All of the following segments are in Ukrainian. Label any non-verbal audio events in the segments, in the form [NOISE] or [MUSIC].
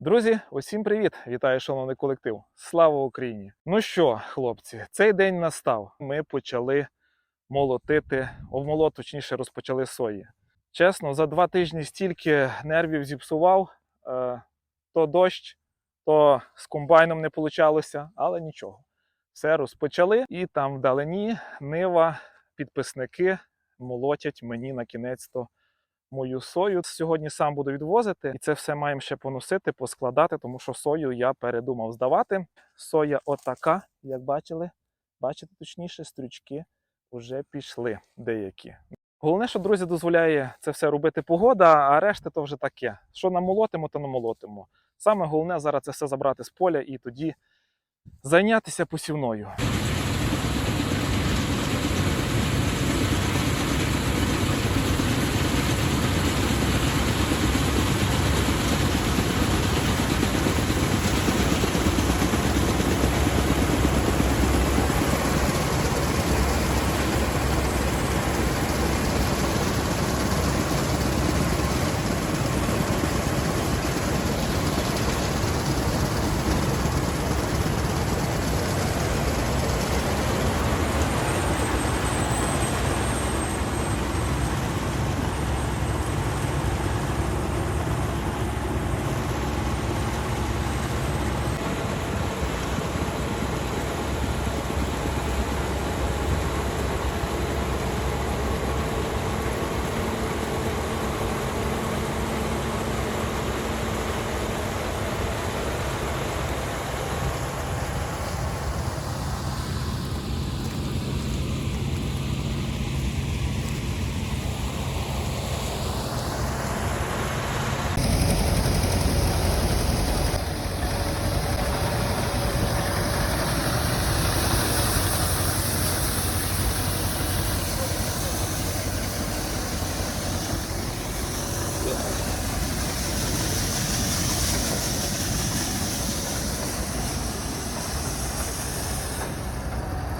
Друзі, усім привіт! Вітаю, шановний колектив! Слава Україні! Ну що, хлопці, цей день настав. Ми почали молотити, обмолот, точніше, розпочали сої. Чесно, за два тижні стільки нервів зіпсував. Е, то дощ, то з комбайном не получалося, але нічого. Все розпочали, і там вдалині нива, підписники молотять мені на кінець то мою сою. Сьогодні сам буду відвозити, і це все маємо ще поносити, поскладати, тому що сою я передумав здавати. Соя отака, як бачили, бачите, точніше, стрючки вже пішли деякі. Головне, що друзі дозволяє це все робити погода, а решта то вже таке. Що намолотимо, то намолотимо. Саме головне зараз це все забрати з поля і тоді зайнятися посівною.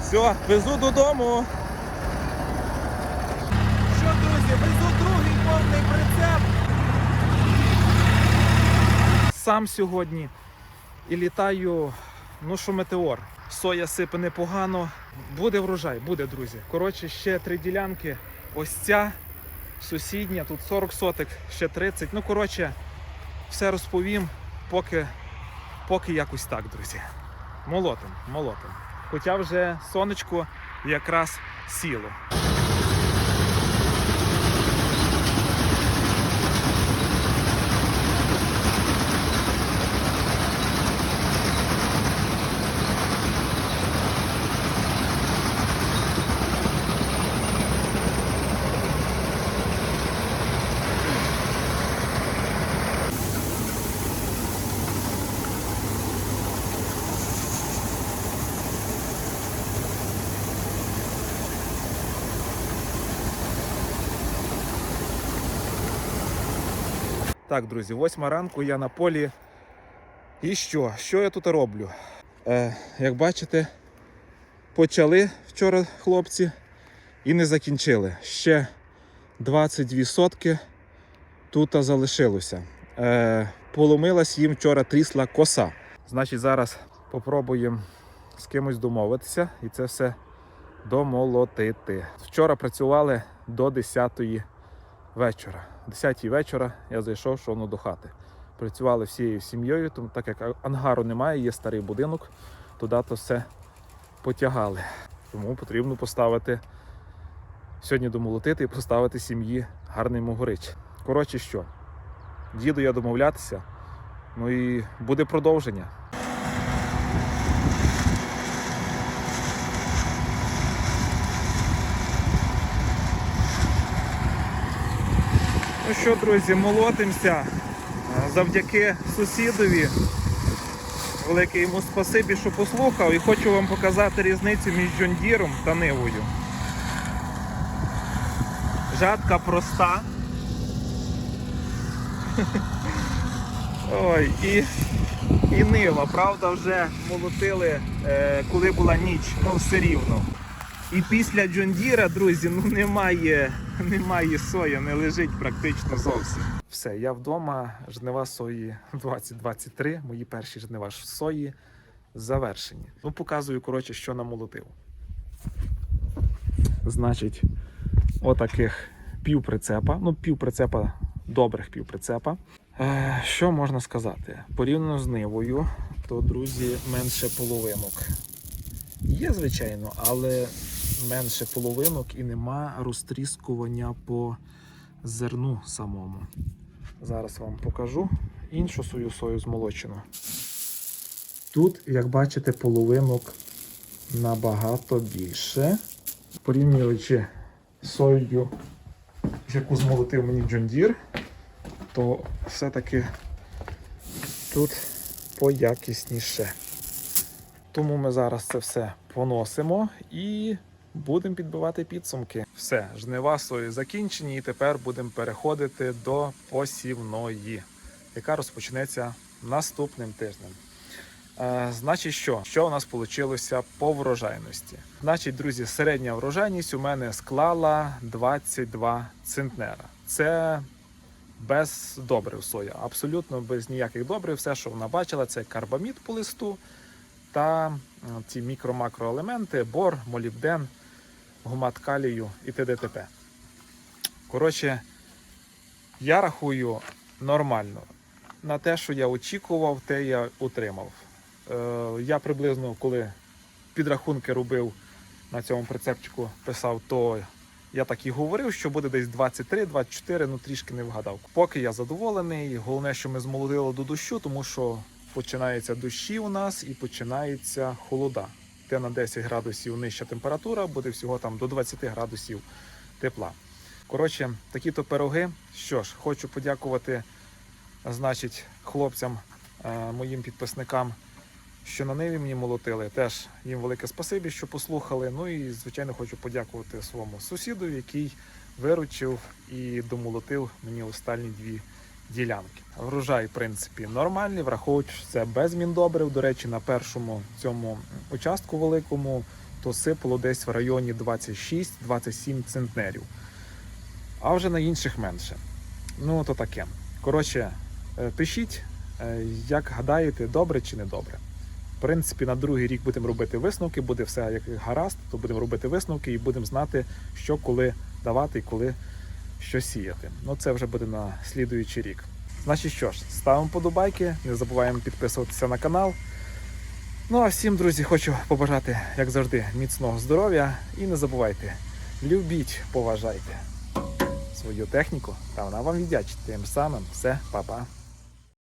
Все, везу додому. Що, друзі, везу другий повний прицеп. Сам сьогодні і літаю, ну що метеор. Соя сипе непогано. Буде врожай, буде, друзі. Коротше, ще три ділянки. Ось ця сусідня, тут 40 сотик, ще 30. Ну, коротше, все розповім, поки, поки якось так, друзі. Молотим, молотим. Хоча вже сонечко якраз сіло. Так, друзі, восьма ранку я на полі. І що? Що я тут роблю? Е, як бачите, почали вчора хлопці і не закінчили. Ще 22 сотки тут залишилося. Е, поломилась їм вчора трісла коса. Значить, зараз попробуємо з кимось домовитися і це все домолотити. Вчора працювали до 10 вечора. О 10 вечора я зайшов шовно до хати. Працювали всією сім'єю, тому так як ангару немає, є старий будинок, туди то все потягали. Тому потрібно поставити сьогодні домолотити і поставити сім'ї гарний могорич. Коротше що, їду я домовлятися, ну і буде продовження. Ну що, друзі, молотимося завдяки сусідові. Велике йому спасибі, що послухав, і хочу вам показати різницю між Джондіром та Нивою. Жатка проста. [LAUGHS] Ой, і, і нива, правда, вже молотили, е, коли була ніч, ну все рівно. І після Джондіра, друзі, ну немає [LAUGHS] немає соя, не лежить практично зовсім. Все, я вдома. Жнива сої 2023. Мої перші жнива сої завершені. Ну, показую, коротше, що намолотив. Значить, отаких пів прицепа. Ну, пів прицепа, добрих пів прицепа. Е, що можна сказати? Порівняно з нивою, то, друзі, менше половинок. Є, звичайно, але менше половинок і нема розтріскування по зерну самому. Зараз вам покажу іншу свою сою змолочену. Тут, як бачите, половинок набагато більше. Порівнюючи з соєю, яку змолотив мені Deere, то все-таки тут поякісніше. Тому ми зараз це все поносимо і будемо підбивати підсумки. Все, жнива сої закінчені, і тепер будемо переходити до посівної, яка розпочнеться наступним тижнем. Е, значить, що? Що у нас вийшло по врожайності? Значить, друзі, середня врожайність у мене склала 22 центнера. Це без добрив соя, абсолютно без ніяких добрив. Все, що вона бачила, це карбамід по листу та ці мікро-макроелементи, бор, молібден, гумат калію і ТДТП. Коротше, я рахую нормально. На те, що я очікував, те я отримав. Е, я приблизно, коли підрахунки робив на цьому прицепчику, писав, то я так і говорив, що буде десь 23-24, ну трішки не вгадав. Поки я задоволений. Головне, що ми змолодили до дощу, тому що починаються дощі у нас і починається холода. Те на 10 градусів нижча температура, буде всього там до 20 градусів тепла. Коротше, такі то пироги. Що ж, хочу подякувати, значить, хлопцям, е, моїм підписникам, що на ниві мені молотили. Теж їм велике спасибі, що послухали. Ну і звичайно хочу подякувати своєму сусіду, який виручив і домолотив мені останні дві ділянки. Врожай, в принципі, нормальний, враховуючи, що це без міндобрив. До речі, на першому цьому участку великому то сипало десь в районі 26-27 центнерів. А вже на інших менше. Ну, то таке. Коротше, е, пишіть, е, як гадаєте, добре чи не добре. В принципі, на другий рік будемо робити висновки, буде все як гаразд, то будемо робити висновки і будемо знати, що коли давати і коли що сіяти. Ну це вже буде на слідуючий рік. Значить що ж, ставимо подобайки, не забуваємо підписуватися на канал. Ну а всім, друзі, хочу побажати, як завжди, міцного здоров'я і не забувайте, любіть, поважайте свою техніку, та вона вам віддячить. Тим самим все, па-па.